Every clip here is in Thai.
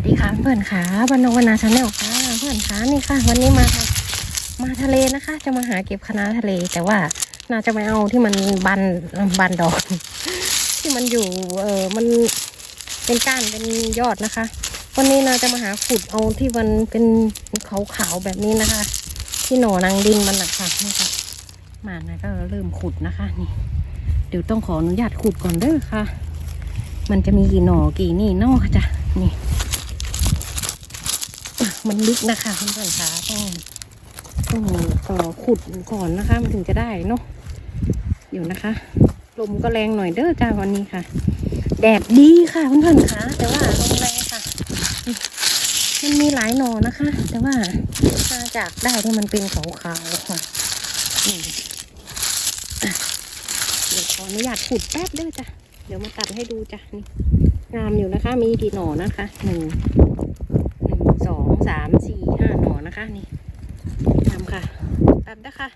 วัสดีค่ะเพื่อนขาบรรณวนาชาแนลค่ะเพื่อนขานี่ค่ะ วันนี้มามาทะเลนะคะ จะมาหาเก็บคะน้าทะเล แต่ว่าน่าจะไม่เอาที่มันบันบันดอก ที่มันอยู่เออมันเป็นก้านเป็นยอดนะคะ วันนี้นาจะมาหาขุดเอาที่มันเป็นขาวๆแบบนี้นะคะ ที่หน่อนางดินมันหนักค่ะนี่ค่ะมานะก็เริ่มขุดนะคะนี่เดี๋ยวต้องขออนุญาตขุดก่อนเด้อค่ะ มันจะมีกี่หน่อกี่นี่นอกจ้ะนี่ มันลึกนะคะเพื่อนๆคะต้องต้องเอ่อขุดก่อนนะคะ มันถึงจะได้เนาะเดี๋ยวนะคะ ลมก็แรงหน่อยเด้อจ้าวันนี้ค่ะ แดดดีค่ะเพื่อนๆคะแต่ว่าลมแรงค่ะ มันมีหลายหนอนะคะ แต่ว่ามาจากได้ที่มันเป็นขาวๆค่ะเดี๋ยวขออนุญาตขุดแป๊บเด้อจ้ะเดี๋ยวมาตัดให้ดูจ้ะนี่งามอยู่นะคะ มีกี่หน่อนะคะหนึ่ง สามสี่ห้าหน่อนะคะนี่ทำค่ะ ตัดนะคะ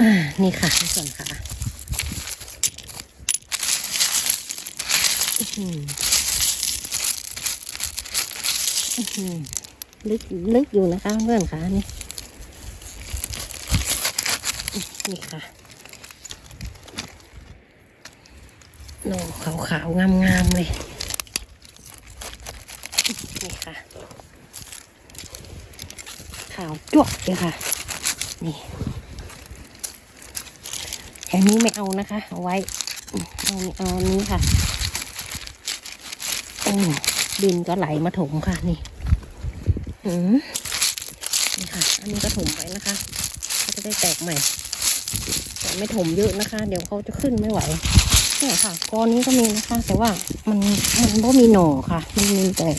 อ่านี่ค่ะในส่วนค่ะอือหืออื้อหือลึกลึกอยู่นะคะเพื่อนค่ะนี่นี่ค่ะหน่อขาวๆงามๆเลย นี่ค่ะ ขาวจวกเลยค่ะ นี่แค่นี้ไม่เอานะคะเอาไว้เอาเอาอันนี้ค่ะดินก็ไหลมาถมค่ะนี่อืมนี่ค่ะ อันนี้ก็ถมไว้นะคะเขาจะได้แตกใหม่ แต่ไม่ถมเยอะนะคะ เดี๋ยวเขาจะขึ้นไม่ไหวเนี่ยค่ะกอนี้ก็มีนะคะ แต่ว่ามันมันไม่มีหน่อค่ะ มันมีแต่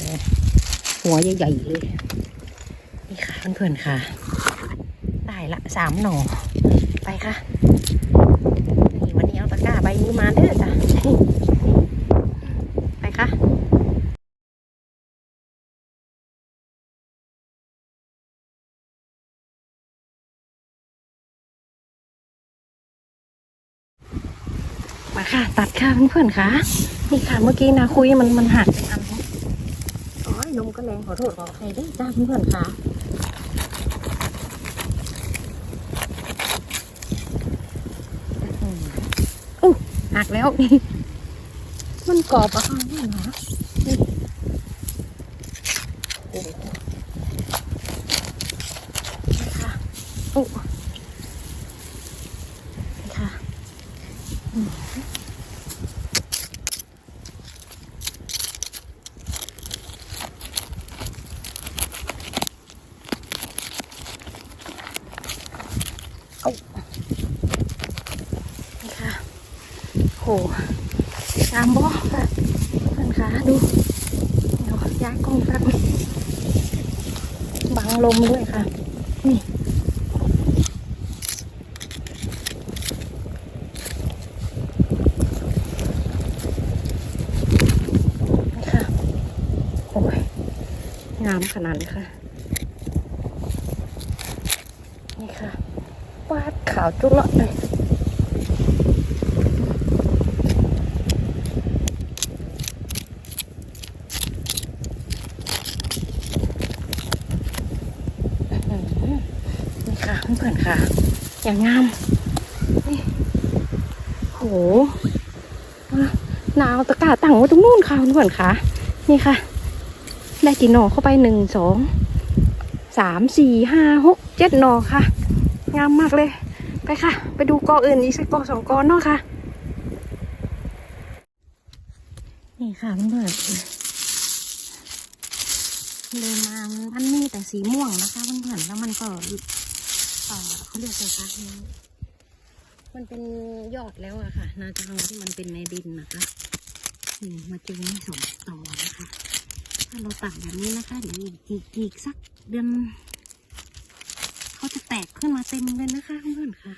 หัวใหญ่ๆเลย นี่ค่ะเพื่อนๆค่ะ ได้ละสามหน่อ ไปค่ะ นี่วันนี้เอาตะกร้าใบนี้มาเด้อจ้ะ ไปค่ะมาค่ะ ตัดค่ะเพื่อนๆค่ะ นี่ค่ะเมื่อกี้นะคุยมันมันหักอัน ลมก็แรงขอโทษขอใครได้จ้าเพื่อนค่ะอู้หักแล้วนี่มันกรอบอะค่ะนี่เหรอนี่โอ้โหนี่ค่ะอู้นี่ค่ะอืมนี่ค่ะ โหงามบ่ค่ะเพื่อนขาดูเดี๋ยวย้ายกล้องแป๊บนึงบังลมด้วยค่ะนี่นี่ค่ะโอ้ยงามขนาดนี้ค่ะ นี่ค่ะวาดขาวจุ๊ละเลย ค่ะเพื่อนๆค่ะ อย่างงามนี่โหอะนาวตะกร้าตั้งไว้ตรงนู้นค่ะเพื่อนๆค่ะ นี่ค่ะ ได้กี่หนอเข้าไปหนึ่งสองสามสี่ห้าหกเจ็ดหนอค่ะ งามมากเลย ไปค่ะ ไปดูกออื่นอีกสักกอสองกอเนาะค่ะ นี่ค่ะเพื่อนๆเดินมามันมีแต่สีม่วงนะคะเพื่อนๆแล้วมันก็ อ่อเขาเรียกอะไรคะมันเป็นยอดแล้วอะค่ะน่าจะเอาที่มันเป็นในดินนะคะนี่มาจอนี่สองต่อนะคะ ถ้าเราตัดแบบนี้นะคะ เดี๋ยวอีกอีกอีกสักเดือนเขาจะแตกขึ้นมาเต็มเลยนะคะเพื่อนๆค่ะ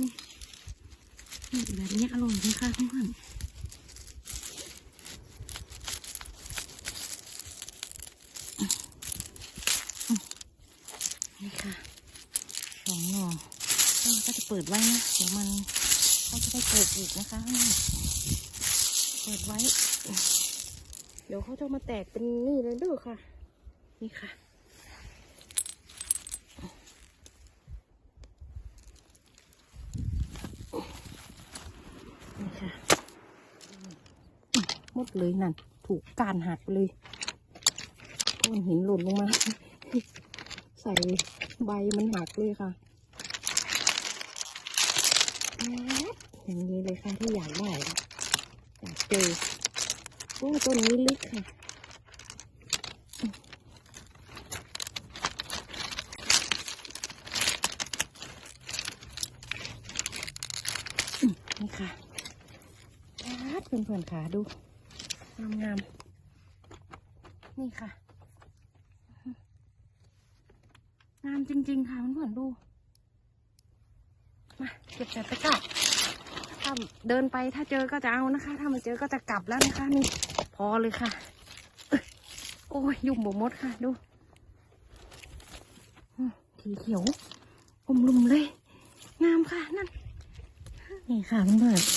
นี่นี่แบบนี้อร่อยนะคะเพื่อนๆนี่ค่ะสองหน่อแล้วเรา ก็จะเปิดไว้นะเดี๋ยวมันก็จะได้เปิดอีกนะคะเปิดไว้ เดี๋ยวเขาจะมาแตกเป็นนี่เลยด้อค่ะ นี่ค่ะนี่ค่ะหมดเลยนั่น ถูกการหักเลยก้อนหินหล่นลงมา ใส่ใบมันหักเลยค่ะ อย่างนี้เลยค่ะที่อยากได้อยากเจอโอ้ต้นนี้ลึกค่ะนี่ค่ะแป๊ดเพื่อนๆขาดูงามงามๆนี่ค่ะ งามจริง ๆ ค่ะเพื่อนๆดู มาเก็บใส่ตะกร้าถ้าเดินไปถ้าเจอก็จะเอานะคะ ถ้าไมาเจอก็จะกลับแล้วนะคะนี่พอเลยค่ะ โอ้ยยุ่งบมดค่ะดูสีเขียวอมลุมเลยงามค่ะนั่นนี่ค่ะเพื่อนๆ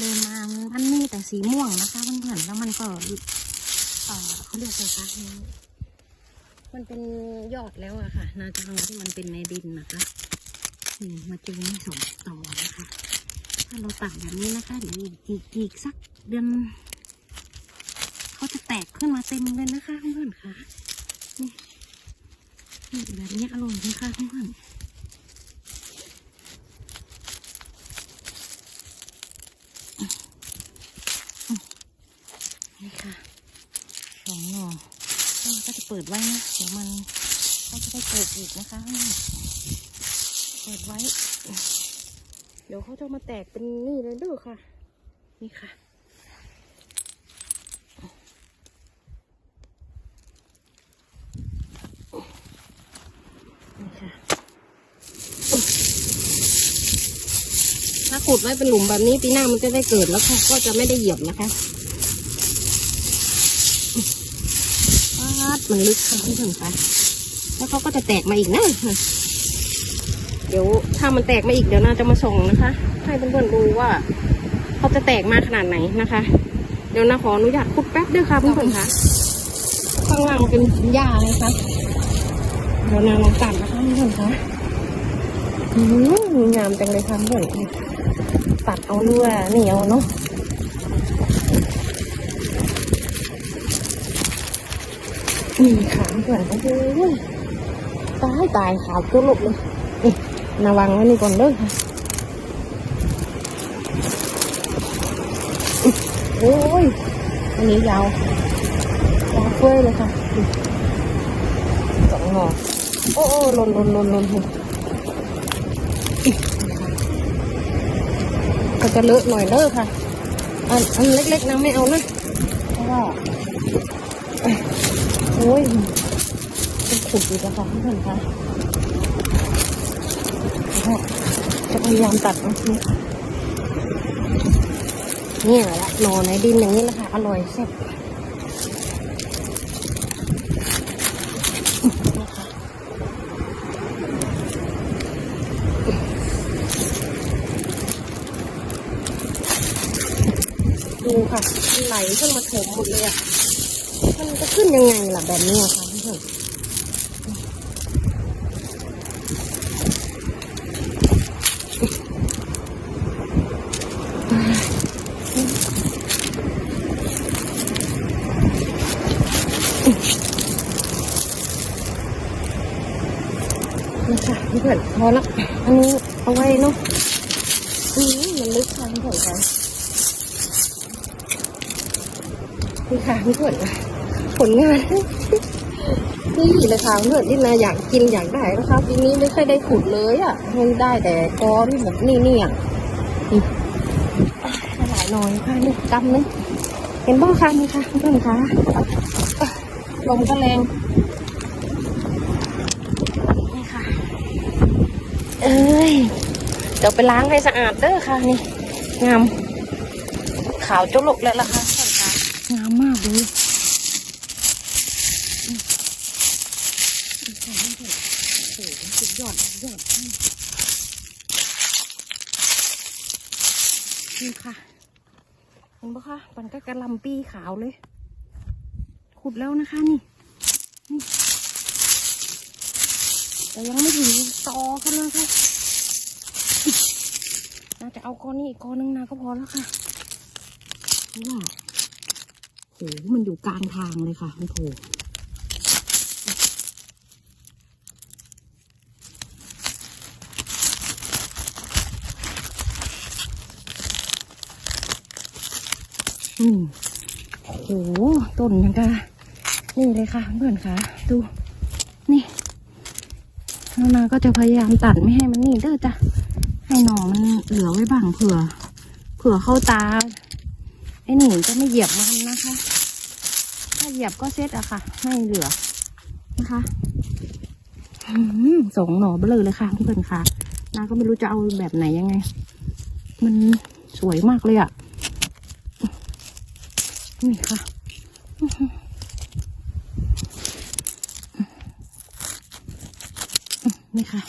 เดินมามันมีแต่สีม่วงนะคะเพื่อนๆแล้วมันก็เอ่อเขาเรียกอะไรคะ มันเป็นยอดแล้วอะค่ะนาจะเอาที่มันเป็นในดินนะคะนี่มาเจอนี่สองต่อนะคะ ถ้าเราตัดแบบนี้นะคะ เดี๋ยวอีกอีกอีกสักเดือนเขาจะแตกขึ้นมาเต็มเลยนะคะเพื่อนค่ะ นี่นี่แบบนี้อร่อยนะคะเพื่อนนี่ค่ะสองหน่อ ก็จะเปิดไว้นะเดี๋ยวมันก็จะได้เปิดอีกนะคะเปิดไว้ เดี๋ยวเขาจะมาแตกเป็นนี่เลยด้อค่ะนี่ค่ะ นี่ค่ะถ้าขุดไว้เป็นหลุมแบบนี้ปีหน้ามันจะได้เกิดแล้วเขาก็จะไม่ได้เหยียบนะคะ วาด มันลึกค่ะที่ถึงไป แล้วเขาก็จะแตกมาอีกนะเดี๋ยวถ้ามันแตกมาอีกเดี๋ยวน่าจะมาส่งนะคะ ให้เพื่อนๆดูว่าเขาจะแตกมาขนาดไหนนะคะ เดี๋ยวนาขออนุญาตขุดแป๊บเด้วยค่ะเพื่อนๆค่ะข้างล่างเป็นหญ้าเลยค่ะเดี๋ยวนาลองตัดนะคะเพื่อนๆค่ะอืมงามจังเลยค่ะเพื่อนตัดเอาเนื้อเหนียวเนาะ นี่ขาเพื่อนโอ้โหตายตายขาวตัวลุกเลยนี่ระวังไว้นี่ก่อนเด้อค่ะอุ๊ยโอ้ยอันนี้ยาวยาวเฟ้ยเลยค่ะสองห่อโอ้โอ้หล่นหล่นหล่นหล่นหล่นอุ๊ยก็จะเลอะหน่อยเด้อค่ะอันอันเล็กๆนะไม่เอานะเพราะว่า อ้ยเป็นขุดอยู่นะคะเพื่อนคะจะพยายามตัดนะนี่เนี่แหละนอนในดินอย่างนี้แหละค่ะ อร่อยแซ่บดูค่ะมันไหลขึ้นมาถมหมดเลยอะ มันจะขึ้นยังไงล่ะแบบนี้อะคะเพื่อนนี่ค่ะเพื่อนพอละอันนี้เอาไว้เนาะอืมมันลึกค่ะเพื่อนค่ะนี่ค่ะเพื่อน ผลงาน นี่เลยค่ะเพื่อนที่นาอยากกินอยากได้นะคะปีนี้ไม่ค่อยได้ขุดเลยอะมันได้แต่กอที่แบบนี่นี่อะนี่อะหลายหน่อยค่ะนี่กำนึงเห็นบ้างคะนี่ค่ะเพื่อนคะลมก็แรงนี่ค่ะ เอ้ยเดี๋ยวไปล้างให้สะอาดเด้อค่ะนี่ งาม ขาวจุลกแล้วล่ะค่ะเพื่อนคะงามมากเลย โอ้โหสุด ยอดยอดนี่ค่ะเห็นปะคะมันก็กระลำปีขาวเลย ขุดแล้วนะคะนี่ นี่ แต่ยังไม่ถึงตอกันนะคะน่าจะเอาก้อนนี้อีกก้อนนึงนะก็พอแล้วค่ะเพราะว่าโหมันอยู่กลางทางเลยค่ะมันโผล่ โอ้โหต้นยังกะนี่เลยค่ะเพื่อนค่ะ ดู นี่แล้วนาก็จะพยายามตัดไม่ให้มันนี่เด้อจ้ะให้หน่อมันเหลือไว้บ้างเผื่อ เผื่อเข้าตาไอ้นี่จะไม่เหยียบมันนะคะ ถ้าเหยียบก็เซ็ตอะค่ะไม่เหลือนะคะสองหน่อเบลอเลยค่ะเพื่อนค่ะนาก็ไม่รู้จะเอาแบบไหนยังไง มันสวยมากเลยอะ นี่ค่ะนี่ค่ะ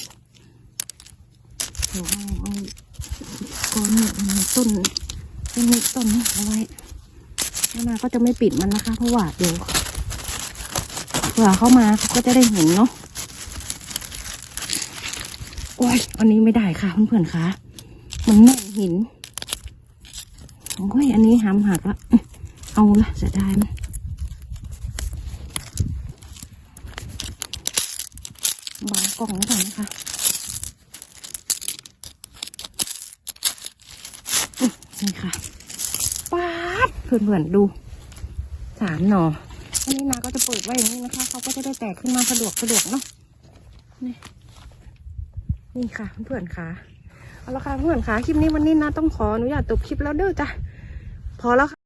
เดี๋ยวเอาเอาก้อนต้นต้นนี้ต้นนี้เอาไว้แล้วนาก็จะไม่ปิดมันนะคะ เพราะว่าเดี๋ยวเผื่อเข้ามาเขาก็จะได้เห็นเนาะโอ้ยอันนี้ไม่ได้ค่ะเพื่อนๆค่ะ มันแน่นหินโอ้ยอันนี้หามหักละ เอาละเสียดายมันบางกล่องก่อนนะคะนี่ค่ะป๊าดเพื่อนๆดูสามหน่ออันนี้นาก็จะเปิดไว้อย่างนี้นะคะเขาก็จะได้แตกขึ้นมาสะดวกสะดวกเนาะนี่นี่ค่ะเพื่อนๆค่ะเอาละค่ะเพื่อนๆค่ะคลิปนี้วันนี้นะต้องขออนุญาตจบคลิปแล้วเด้อจ้ะพอแล้วค่ะ